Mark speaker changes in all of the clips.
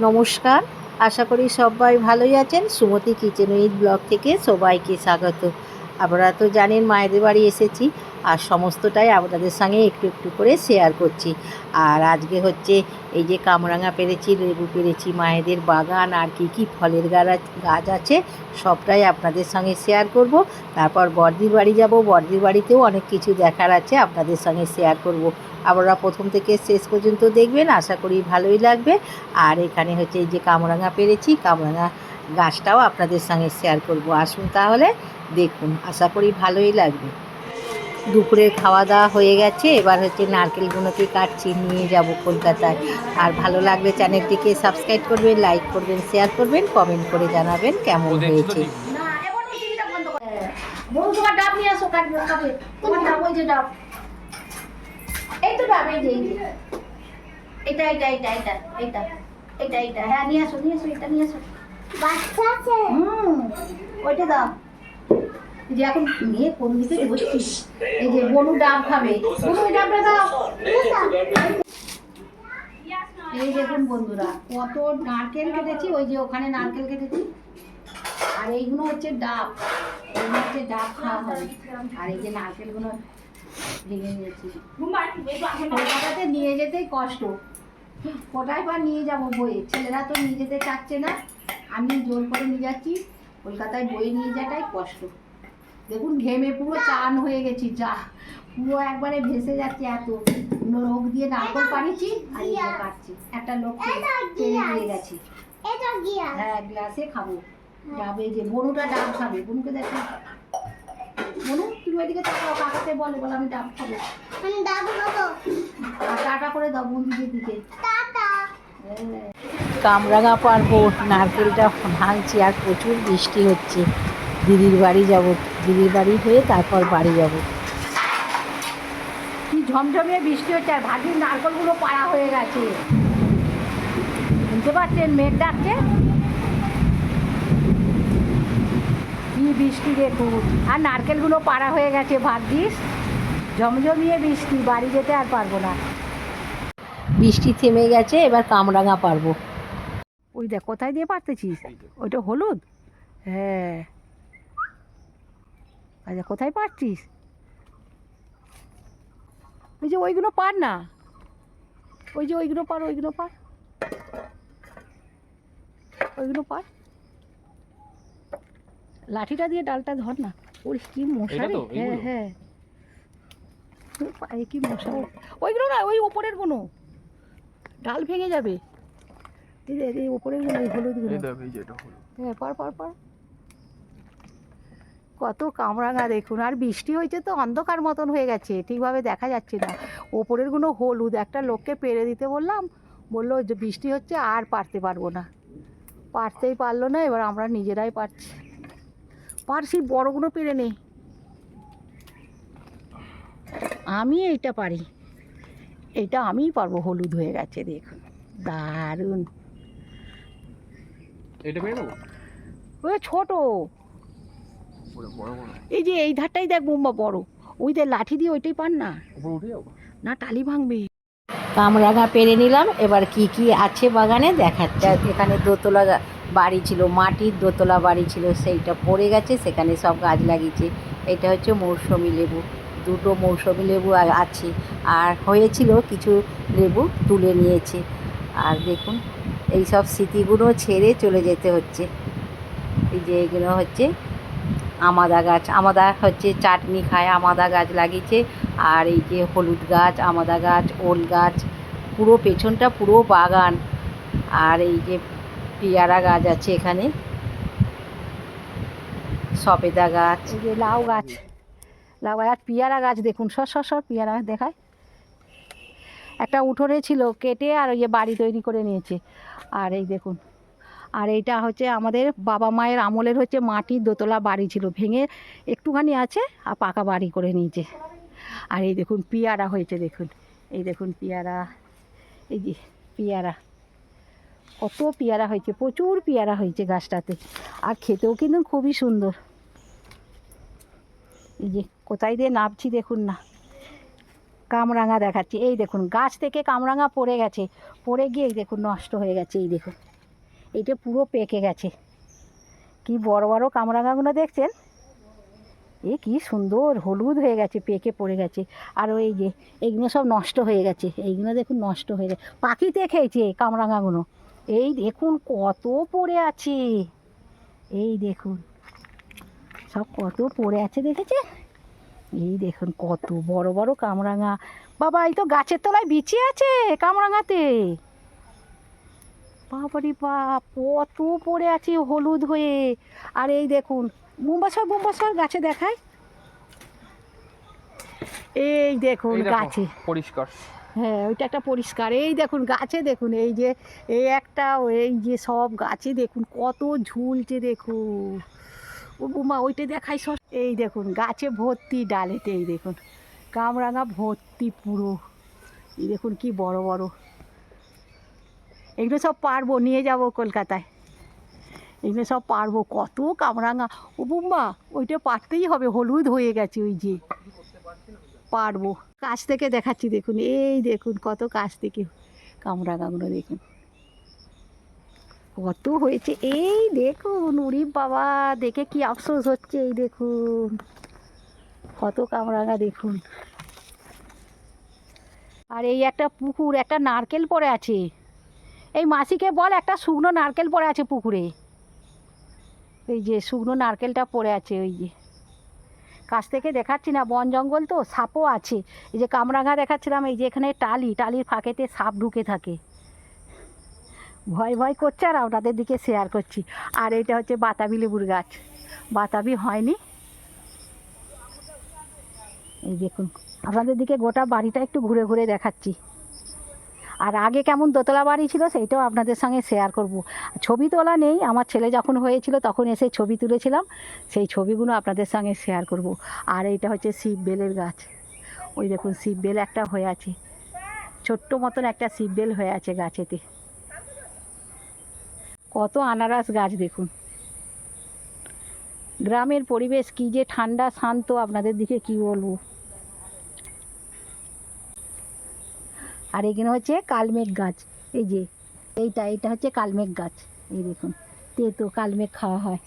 Speaker 1: নমস্কার। আশা করি সবাই ভালোই আছেন। সুমতি কিচেন ব্লগ থেকে সবাইকে স্বাগত। আপনারা তো জানেন মায়েদের বাড়ি এসেছি। আর সমস্তটাই আপনাদের সঙ্গে একটু একটু করে শেয়ার করছি। আর আজকে হচ্ছে এই যে কামরাঙা পেরেছি, লেবু পেরেছি, মায়েদের বাগান আর কি কি ফলের গাছ গাছ আছে, সবটাই আপনাদের সঙ্গে শেয়ার করব। তারপর বর্দির বাড়ি যাব, বর্দির বাড়িতেও অনেক কিছু দেখার আছে, আপনাদের সঙ্গে শেয়ার করব। আপনারা প্রথম থেকে শেষ পর্যন্ত দেখবেন, আশা করি ভালোই লাগবে। আর এখানে হচ্ছে এই যে কামরাঙা পেরেছি, কামরাঙা গাছটাও আপনাদের সঙ্গে শেয়ার করব। আসুন তাহলে, দেখুন, আশা করি ভালোই লাগবে। দুপুরের খাওয়া দাওয়া হয়ে গেছে। এবার হচ্ছে নারকেলগুলোকে কাটছি নিয়ে যাব কলকাতায়। আর ভালো লাগলে চ্যানেলটিকে সাবস্ক্রাইব করবেন লাইক করবেন শেয়ার করবেন কমেন্ট করে জানাবেন কেমন হয়েছে।
Speaker 2: না এবার এই টিভিটা বন্ধ করে বউ তোমার ডাব নিয়ে আসো কাটবে। খাবে তোমার ডাব ওই যে ডাব। এই তো ডাব এই যে এই যে। এটা এটা এটা এটা এটা এটা এটা। হ্যাঁ নিয়ে আসো নিয়ে আসো এটা নিয়ে আসো।
Speaker 3: বাচ্চা আছে।
Speaker 2: হুম ওইটা দাও। যে এখন মেয়ে কোন দিকে বসছিস এই যে বনু ডাব খাবে। বনু ডাবটা দাও। এই দেখুন বন্ধুরা কত নারকেল কেটেছি ওই যে ওখানে নারকেল কেটেছি। আর এইগুলো হচ্ছে ডাব। এইগুলো হচ্ছে ডাব খাওয়া হবে। আর এই যে নারকেলগুলো ভেঙে নিয়েছি। কলকাতাতে নিয়ে যেতেই কষ্ট। কোটায় বা নিয়ে যাব বই ছেলেরা তো নিয়ে যেতে চাচ্ছে না। আমি জোর করে নিয়ে যাচ্ছি। কলকাতায় বই নিয়ে যাওয়াটাই কষ্ট। দেখুন ঘেমে পুরো চান হয়ে গেছি যা। পুরো একবারে ভেসে যাচ্ছে এত। রোগ দিয়ে নারকল পানিছি আর এই কাটছি। একটা লোক দিয়ে গেছি। হ্যাঁ গ্লাসে খাব। ডাবে যে বনুটা ডাব খাবে। বনুকে দেখো। বনু তুমি ওইদিকে তাকাও কাকাতে বলে বলে আমি ডাব খাব।
Speaker 3: আমি তো
Speaker 2: আর টাটা করে দাও বন্ধুদের দিকে।
Speaker 3: টাটা।
Speaker 2: হ্যাঁ।
Speaker 1: কামরাঙা পারব নারকেলটা ভাঙছি আর প্রচুর বৃষ্টি হচ্ছে। দিদির বাড়ি যাব দিদির বাড়ি হয়ে তারপর বাড়ি যাব।
Speaker 2: কি ঝমঝমিয়ে বৃষ্টি হচ্ছে আর ভাগির নারকলগুলো পাড়া হয়ে গেছে। শুনতে পাচ্ছেন মেঘ ডাকছে? কি বৃষ্টি দেখুন আর নারকেলগুলো পাড়া হয়ে গেছে ভাগ্যিস। ঝমঝমিয়ে বৃষ্টি বাড়ি যেতে আর পারব না।
Speaker 1: বৃষ্টি থেমে গেছে এবার কামরাঙা পারব।
Speaker 2: ওই দেখ কোথায় দিয়ে পারতেছিস? ওইটা হলুদ? হ্যাঁ। আচ্ছা কোথায় পারছিস ওই যে ওইগুলো পার না। ওই যে ওইগুলো পার ওইগুলো পার। ওইগুলো পার। লাঠিটা দিয়ে ডালটা ধর না। ওর কি মশা রে। হ্যাঁ হ্যাঁ। পায়ে কি মশা ওইগুলো না ওই ওপরের কোনো ডাল ভেঙে যাবে। এই দেখ এই ওপরেরগুলো হলুদগুলো। হ্যাঁ পার পার পার। কত কামরাঙা দেখুন। আর বৃষ্টি হয়েছে তো অন্ধকার মতন হয়ে গেছে ঠিকভাবে দেখা যাচ্ছে না। ওপরেরগুলো হলুদ একটা লোককে পেরে দিতে বললাম বলল যে বৃষ্টি হচ্ছে আর পারতে পারব না। পারতেই পারল না এবার আমরা নিজেরাই পারছি। পারছি বড়গুলো পেরে নেই আমি এইটা পারি। এটা আমিই পারব হলুদ হয়ে গেছে দেখুন। দারুণ।
Speaker 4: এটা পেয়ে নেব?
Speaker 2: ছোট। এই যে এই ধারটাই দেখ বোম্বা বড়। ওই যে লাঠি দিয়ে ওইটাই পান না?
Speaker 4: উপরে উঠে যাব।
Speaker 2: না টালি ভাঙবে।
Speaker 1: কামরাঙা পেরে নিলাম। এবার কি কি আছে বাগানে দেখাচ্ছে। এখানে দোতলা বাড়ি ছিল মাটির দোতলা বাড়ি ছিল সেইটা পড়ে গেছে সেখানে সব গাছ লাগিয়েছে। এটা হচ্ছে মৌসুমি লেবু। দুটো মৌসুমি লেবু আছে। আর হয়েছিল কিছু লেবু তুলে নিয়েছে। আর দেখুন এই সব স্মৃতিগুলো ছেড়ে চলে যেতে হচ্ছে। এই যে এগুলো হচ্ছে আমাদা গাছ। আমাদা হচ্ছে চাটনি খায়, আমাদা গাছ লাগিয়েছে। আর এই যে হলুদ গাছ, আমাদা গাছ, ওল গাছ, পুরো পেছনটা পুরো বাগান। আর এই যে পেয়ারা গাছ আছে এখানে। সবেদা গাছ।
Speaker 2: এই যে লাউ গাছ। লাউ গাছ, আর পেয়ারা গাছ দেখুন। সর সর সর, পেয়ারা দেখায়। একটা উঠোনে ছিল, কেটে আর ওই যে বাড়ি তৈরি করে নিয়েছে। আর এই দেখুন আর এইটা হচ্ছে আমাদের বাবা মায়ের আমলের হচ্ছে মাটির দোতলা বাড়ি ছিল, ভেঙে একটুখানি আছে, আর পাকা বাড়ি করে নিয়েছে। আর এই দেখুন পেয়ারা হয়েছে, দেখুন। এই দেখুন পেয়ারা, এই যে পেয়ারা। কত পেয়ারা হয়েছে, প্রচুর পেয়ারা হয়েছে গাছটাতে। আর খেতেও কিন্তু খুবই সুন্দর। এই যে কোথায় দিয়ে নামছি দেখুন না। কামরাঙা দেখাচ্ছি। এই দেখুন, গাছ থেকে কামরাঙা পড়ে গেছে। পড়ে গিয়ে দেখুন নষ্ট হয়ে গেছে, এই দেখুন। এইটা পুরো পেকে গেছে। কি বড় বড় কামরাঙাগুলো দেখছেন? এ কি সুন্দর, হলুদ হয়ে গেছে, পেকে পড়ে গেছে। আর ওই যে, এইগুলো সব নষ্ট হয়ে গেছে। এইগুলো দেখুন নষ্ট হয়ে গেছে। পাখিতে খেয়েছে কামরাঙাগুলো। এই দেখুন কত পড়ে আছে। এই দেখুন, সব কত পড়ে আছে দেখেছে এই দেখুন কত বড় বড় কামরাঙা। বাবা, এই তো গাছের তলায় বিছে আছে কামরাঙাতে। বাবারি বাপ কত পড়ে আছে হলুদ হয়ে। আর এই দেখুন বোম্বাসর বোম্বাসর গাছে দেখায় এই দেখুন গাছে।
Speaker 4: পরিষ্কার।
Speaker 2: হ্যাঁ ওইটা একটা পরিষ্কার। এই দেখুন গাছে দেখুন এই যে এই একটা এই যে সব গাছে দেখুন কত ঝুলছে দেখুন। ও বুমা ওইটা দেখাই সব এই দেখুন গাছে ভর্তি ডালেতে এই দেখুন। কামরাঙা ভর্তি পুরো। এই দেখুন কি বড় বড়। এগুলো সব পারব, নিয়ে যাব কলকাতায়। এগুলো সব পারব। কত কামরাঙা। ও বুম্মা, ওইটা পারতেই হবে, হলুদ হয়ে গেছে ওই যে। পারব। কাছ থেকে দেখাচ্ছি, দেখুন, এই দেখুন, কত কাছ থেকে কামরাঙাগুলো দেখুন। কত হয়েছে, এই দেখুন, উড়ি বাবা, দেখে কি আফসোস হচ্ছে, এই দেখুন। কত কামরাঙা, দেখুন। আর এই একটা পুকুর, একটা নারকেল পড়ে আছে। এই মাসিকে বল একটা শুকনো নারকেল পড়ে আছে পুকুরে। এই যে শুকনো নারকেলটা পড়ে আছে, ওই যে। কাছ থেকে দেখাচ্ছি না, বন জঙ্গল তো, সাপও আছে। এই যে কামরাঙা দেখাচ্ছিলাম, এই যে এখানে টালি, টালির ফাঁকেতে সাপ ঢুকে থাকে। ভয় ভয় করছে আর আপনাদের দিকে শেয়ার করছি। আর এটা হচ্ছে বাতাবি লেবুর গাছ। বাতাবি হয়নি। এই দেখুন, আপনাদের দিকে গোটা বাড়িটা একটু ঘুরে ঘুরে দেখাচ্ছি। আর আগে কেমন দোতলা বাড়ি ছিল সেইটাও আপনাদের সঙ্গে শেয়ার করব। ছবি তোলা নেই, আমার ছেলে যখন হয়েছিল তখন এসে ছবি তুলেছিলাম, সেই ছবিগুলো আপনাদের সঙ্গে শেয়ার করব। আর এইটা হচ্ছে শিব বেলের গাছ। ওই দেখুন, শিব বেল একটা হয়ে আছে। ছোট্ট মতন একটা শিব বেল হয়ে আছে গাছেতে। কত আনারস গাছ দেখুন। গ্রামের পরিবেশ কি যে ঠান্ডা, শান্ত, আপনাদের দিকে কি বলব? আর এখানে হচ্ছে কালমেঘ গাছ। এই যে, এইটা এইটা হচ্ছে কালমেঘ গাছ। এই দেখুন, তেতো কালমেঘ খাওয়া হয়।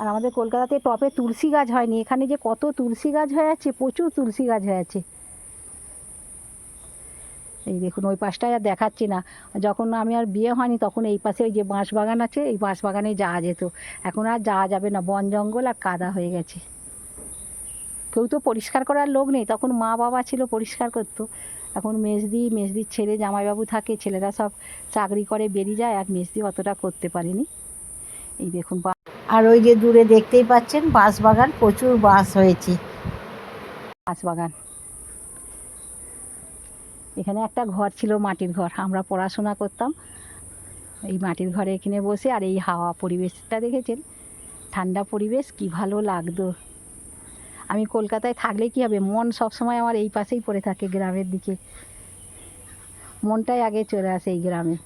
Speaker 2: আর আমাদের কলকাতাতে টপে তুলসী গাছ হয়নি। এখানে যে কত তুলসী গাছ হয়ে আছে, প্রচুর তুলসী গাছ হয়ে আছে। এই দেখুন, ওই পাশটায় আর দেখাচ্ছি না। যখন আমি আর বিয়ে হয়নি, তখন এই পাশে ওই যে বাঁশ বাগান আছে, এই বাঁশ বাগানে যাওয়া যেত। এখন আর যাওয়া যাবে না। বন জঙ্গল আর কাদা হয়ে গেছে। কেউ তো পরিষ্কার করার লোক নেই। তখন মা বাবা ছিল পরিষ্কার করতো। এখন মেজদি মেজদির ছেলে জামাইবাবু থাকে ছেলেরা সব চাকরি করে বেরিয়ে যায়। আর মেজদি অতটা করতে পারেনি। এই দেখুন বা-
Speaker 1: আর ওই যে দূরে দেখতেই পাচ্ছেন বাঁশ বাগান প্রচুর বাঁশ হয়েছে।
Speaker 2: বাঁশ বাগান এখানে একটা ঘর ছিল মাটির ঘর। আমরা পড়াশোনা করতাম। এই মাটির ঘরে এখানে বসে আর এই হাওয়া পরিবেশটা দেখেছেন? ঠান্ডা পরিবেশ কি ভালো লাগতো। আমি কলকাতায় থাকলে কি হবে? মন সবসময় আমার এই পাশেই পড়ে থাকে গ্রামের দিকে। মনটাই আগে চলে আসে এই গ্রামে।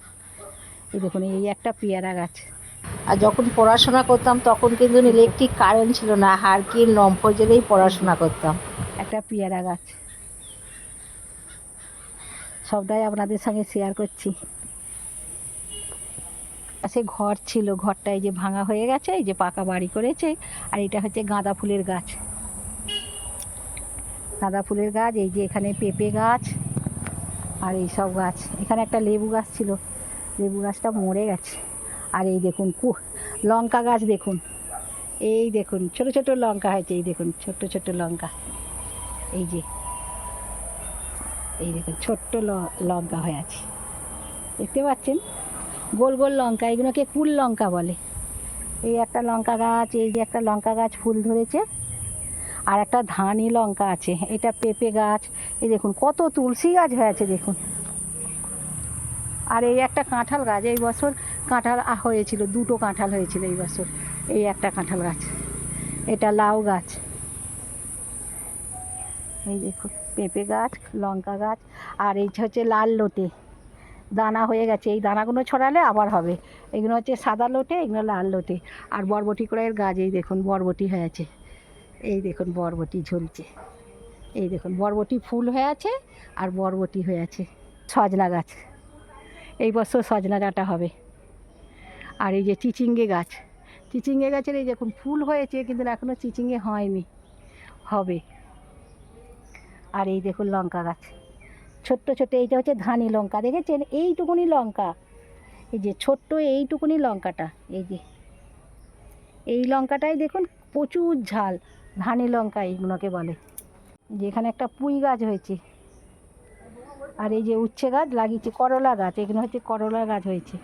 Speaker 2: এই দেখুন, এই একটা পেয়ারা গাছ।
Speaker 1: আর যখন পড়াশোনা করতাম, তখন কিন্তু ইলেকট্রিক কারেন্ট ছিল না। হারকিন লম্ফ জেলেই পড়াশোনা করতাম।
Speaker 2: একটা পেয়ারা গাছ। সবটাই আপনাদের সঙ্গে শেয়ার করছি। পাশে ঘর ছিল। ঘরটা এই যে ভাঙা হয়ে গেছে, এই যে পাকা বাড়ি করেছে, আর এটা হচ্ছে গাঁদা ফুলের গাছ। গাঁদা ফুলের গাছ, এই যে এখানে পেঁপে গাছ আর এই সব গাছ। এখানে একটা লেবু গাছ ছিল। লেবু গাছটা মরে গেছে। আর এই দেখুন কু লঙ্কা গাছ দেখুন। এই দেখুন, ছোট ছোট লঙ্কা হয়েছে, এই দেখুন ছোট্ট ছোট্ট লঙ্কা। এই যে, এই দেখুন, ছোট্ট লঙ্কা হয়ে আছে। দেখতে পাচ্ছেন? গোল গোল লঙ্কা, এগুলোকে কুল লঙ্কা বলে। এই একটা লঙ্কা গাছ, এই যে একটা লঙ্কা গাছ ফুল ধরেছে। আর একটা ধানি লঙ্কা আছে, এটা পেঁপে গাছ, এই দেখুন কত তুলসী গাছ হয়ে আছে দেখুন। আর এই একটা কাঁঠাল গাছ, এই বছর কাঁঠাল হয়েছিল, দুটো কাঁঠাল হয়েছিল এই বছর, এই একটা কাঁঠাল গাছ, এটা লাউ গাছ। এই দেখুন, পেঁপে গাছ, লঙ্কা গাছ, আর এই হচ্ছে লাল লোটে। দানা হয়ে গেছে, এই দানাগুলো ছড়ালে আবার হবে। এগুলো হচ্ছে সাদা লোটে, এগুলো লাল লোটে। আর বরবটি কড়াইয়ের গাছ, এই দেখুন, বরবটি হয়েছে। এই দেখুন বরবটি ঝুলছে। এই দেখুন, বরবটি ফুল হয়ে আছে আর বরবটি হয়ে আছে সজনা গাছ। এই বছর সজনা ডাঁটা হবে। আর এই যে চিচিঙ্গে গাছ, চিচিঙ্গে গাছের এই দেখুন ফুল হয়েছে কিন্তু এখনও চিচিঙ্গে হয়নি, হবে। আর এই দেখুন লঙ্কা গাছ, ছোট্ট ছোট্ট এইটা হচ্ছে ধানি লঙ্কা, দেখেছেন? এইটুকুনি লঙ্কা, এই যে ছোট্ট এইটুকুনি লঙ্কাটা, এই যে, এই লঙ্কাটাই দেখুন প্রচুর ঝাল। ধানি লঙ্কা এইগুলোকে বলে। যেখানে একটা পুঁই গাছ হয়েছে। আর এই যে উচ্ছে গাছ লাগিয়েছে, করলা গাছ। এখানে হচ্ছে করলা গাছ হয়েছে।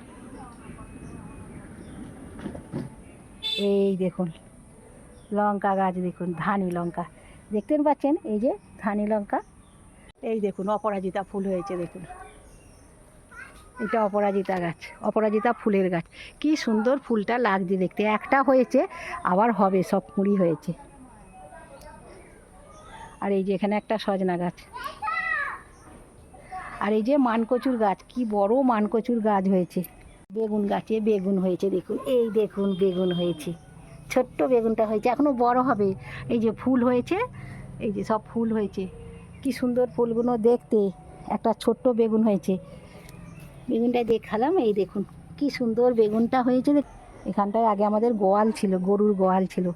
Speaker 2: এই দেখুন, লঙ্কা গাছ দেখুন, ধানি লঙ্কা। দেখতে পাচ্ছেন এই যে ধানি লঙ্কা? এই দেখুন, অপরাজিতা ফুল হয়েছে, দেখুন। এটা অপরাজিতা গাছ, অপরাজিতা ফুলের গাছ। কি সুন্দর ফুলটা লাগছে দেখতে। একটা হয়েছে, আবার হবে, সব কুঁড়ি হয়েছে। আর এই যে এখানে একটা সজনা গাছ। আর এই যে মানকচুর গাছ, কি বড় মানকচুর গাছ হয়েছে। বেগুন গাছে বেগুন হয়েছে, দেখুন। এই দেখুন, বেগুন হয়েছে। ছোট্ট বেগুনটা হয়েছে এখনও বড় হবে। এই যে ফুল হয়েছে, এই যে সব ফুল হয়েছে। কি সুন্দর ফুলগুলো দেখতে। একটা ছোট্ট বেগুন হয়েছে। বেগুনটা দেখালাম, এই দেখুন। কি সুন্দর বেগুনটা হয়েছে এখানটায় আগে আমাদের গোয়াল ছিল, গরুর গোয়াল ছিল।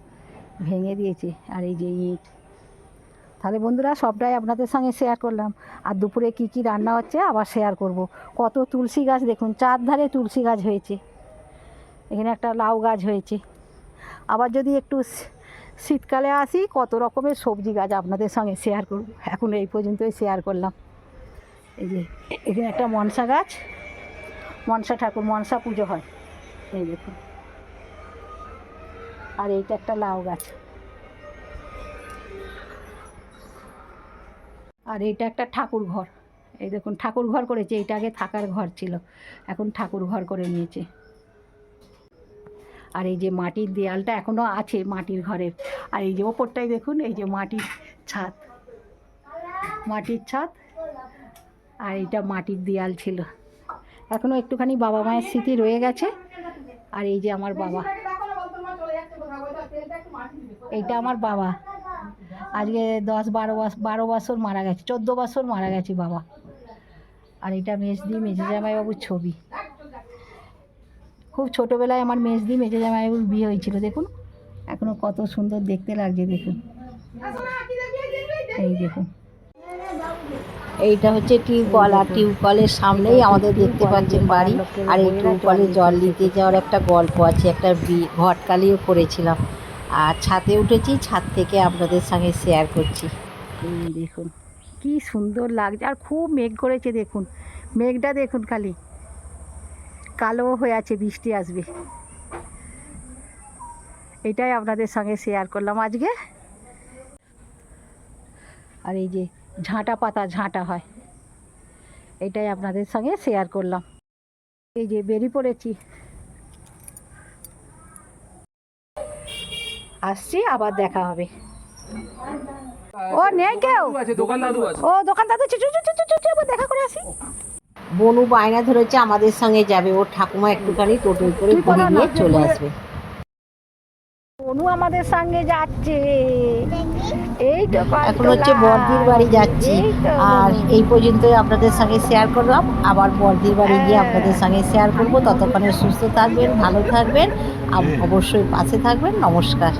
Speaker 2: ভেঙে দিয়েছে। আর এই যে ইট। তাহলে বন্ধুরা সবটাই আপনাদের সঙ্গে শেয়ার করলাম। আর দুপুরে কি কি রান্না হচ্ছে আবার শেয়ার করব। কত তুলসী গাছ দেখুন, চারধারে তুলসী গাছ হয়েছে। এখানে একটা লাউ গাছ হয়েছে। আবার যদি একটু শীতকালে আসি, কত রকমের সবজি গাছ আপনাদের সঙ্গে শেয়ার করব। এখন এই পর্যন্তই শেয়ার করলাম। এই যে, এখানে একটা মনসা গাছ। মনসা ঠাকুর, মনসা পুজো হয়। এই দেখুন। আর এইটা একটা লাউ গাছ। আর এইটা একটা ঠাকুর ঘর। এই দেখুন, ঠাকুর ঘর করেছে এইটা আগে থাকার ঘর ছিল। এখন ঠাকুর ঘর করে নিয়েছে। আর এই যে মাটির দেয়ালটা এখনও আছে মাটির ঘরের। আর এই যে ওপরটাই দেখুন, এই যে মাটির ছাদ। মাটির ছাদ, আর এইটা মাটির দেয়াল ছিল। এখনও একটুখানি বাবা মায়ের স্মৃতি রয়ে গেছে। আর এই যে আমার বাবা। এইটা আমার বাবা। আজকে দশ বারো বছর বারো বছর মারা গেছে, চোদ্দ বছর মারা গেছে বাবা। আর এটা মেজদি, মেজে জামাইবাবুর ছবি। খুব ছোটোবেলায় আমার মেজদি, মেজে জামাইবাবুর বিয়ে হয়েছিল, দেখুন। এখনও কত সুন্দর দেখতে লাগছে, দেখুন। এই দেখুন।
Speaker 1: এইটা হচ্ছে টিউবওয়েল, আর টিউবওয়েলের সামনেই আমাদের দেখতে পাচ্ছেন বাড়ি। আর এই টিউবওয়েলে জল নিতে যাওয়ার একটা গল্প আছে, একটা ঘটকালিও করেছিলাম। আর ছাদে উঠেছি, ছাদ থেকে আপনাদের সঙ্গে শেয়ার করছি।
Speaker 2: দেখুন, কি সুন্দর লাগছে, আর খুব মেঘ করেছে দেখুন, মেঘটা দেখুন খালি। কালো হয়ে আছে, বৃষ্টি আসবে। এটাই আপনাদের সঙ্গে শেয়ার করলাম আজকে। আর এই যে ঝাঁটা পাতা, ঝাঁটা হয়, এটাই আপনাদের সঙ্গে শেয়ার করলাম। এই যে বেরিয়ে পড়েছি আসছি আবার দেখা হবে। ও নেই কেউ? ও দোকান দাদা দেখা করে আসি।
Speaker 1: বনু বায়না ধরেছে আমাদের সঙ্গে যাবে। ওর ঠাকুমা একটুখানি টোটোয় করে ঘুরে নিয়ে চলে আসবে।
Speaker 2: অনু আমাদের সঙ্গে যাচ্ছে। এই তো
Speaker 1: এখন হচ্ছে বর্দির বাড়ি যাচ্ছি। আর এই পর্যন্তই আপনাদের সঙ্গে শেয়ার করলাম। আবার বর্দির বাড়ি গিয়ে
Speaker 2: হ্যাঁ।
Speaker 1: আপনাদের সঙ্গে শেয়ার করব। ততক্ষণে সুস্থ থাকবেন ভালো থাকবেন। অবশ্যই পাশে থাকবেন। নমস্কার।